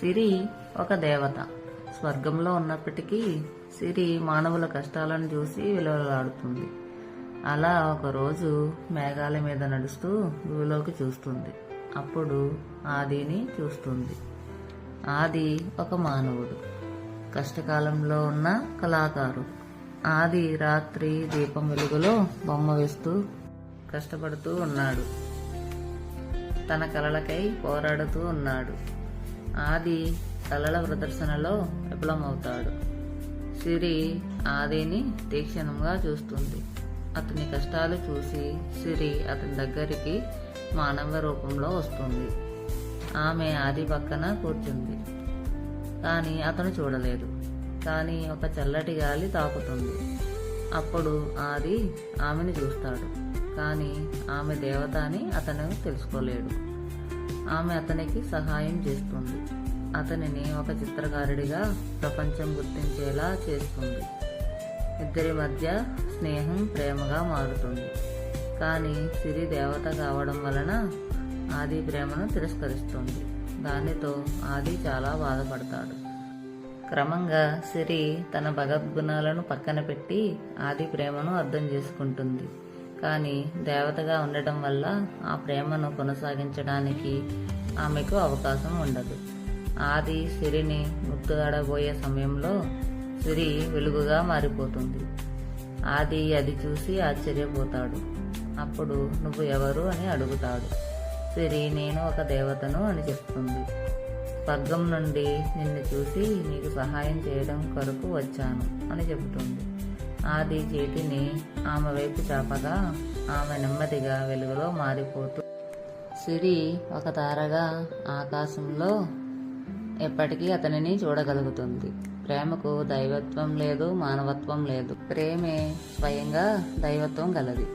సిరి ఒక దేవత. స్వర్గంలో ఉన్నప్పటికీ సిరి మానవుల కష్టాలను చూసి విలువలాడుతుంది. అలా ఒకరోజు మేఘాల మీద నడుస్తూ భూలోకి చూస్తుంది. అప్పుడు ఆదిని చూస్తుంది. ఆది ఒక మానవుడు. కష్టకాలంలో ఉన్న కళాకారుడు ఆది రాత్రి దీపం వెలుగులో బొమ్మ వేస్తూ కష్టపడుతూ ఉన్నాడు. తన కలలకై పోరాడుతూ ఉన్నాడు. ఆది కలల ప్రదర్శనలో విఫలమవుతాడు. సిరి ఆదిని తీక్షణంగా చూస్తుంది. అతని కష్టాలు చూసి సిరి అతని దగ్గరికి మానవ రూపంలో వస్తుంది. ఆమె ఆది పక్కన కూర్చుంది. కానీ అతను చూడలేదు. కానీ ఒక చల్లటి గాలి తాకుతుంది. అప్పుడు ఆది ఆమెను చూస్తాడు. కానీ ఆమె దేవత అని అతను తెలుసుకోలేడు. ఆమె అతనికి సహాయం చేస్తుంది. అతనిని ఒక చిత్రకారుడిగా ప్రపంచం గుర్తించేలా చేస్తుంది. ఇద్దరి మధ్య స్నేహం ప్రేమగా మారుతుంది. కానీ సిరి దేవత కావడం వలన ఆది ప్రేమను తిరస్కరిస్తుంది. దానితో ఆది చాలా బాధపడతాడు. క్రమంగా సిరి తన భగద్గుణాలను పక్కన పెట్టి ఆది ప్రేమను అర్థం చేసుకుంటుంది. కానీ దేవతగా ఉండటం వల్ల ఆ ప్రేమను కొనసాగించడానికి ఆమెకు అవకాశం ఉండదు. ఆది సిరిని గుర్తుగాడబోయే సమయంలో సిరి వెలుగుగా మారిపోతుంది. ఆది అది చూసి ఆశ్చర్యపోతాడు. అప్పుడు నువ్వు ఎవరు అని అడుగుతాడు. సిరి నేను ఒక దేవతను అని చెప్తుంది. స్వర్గం నుండి నిన్ను చూసి నీకు సహాయం చేయడం కొరకు వచ్చాను అని చెబుతుంది. ఆది చేతిని ఆమె వైపు చాపగా ఆమె నెమ్మదిగా వెలుగులో మారిపోతూ సిరి ఒక తారగా ఆకాశంలో ఎప్పటికీ అతనిని చూడగలుగుతుంది. ప్రేమకు దైవత్వం లేదు మానవత్వం లేదు. ప్రేమే స్వయంగా దైవత్వం గలది.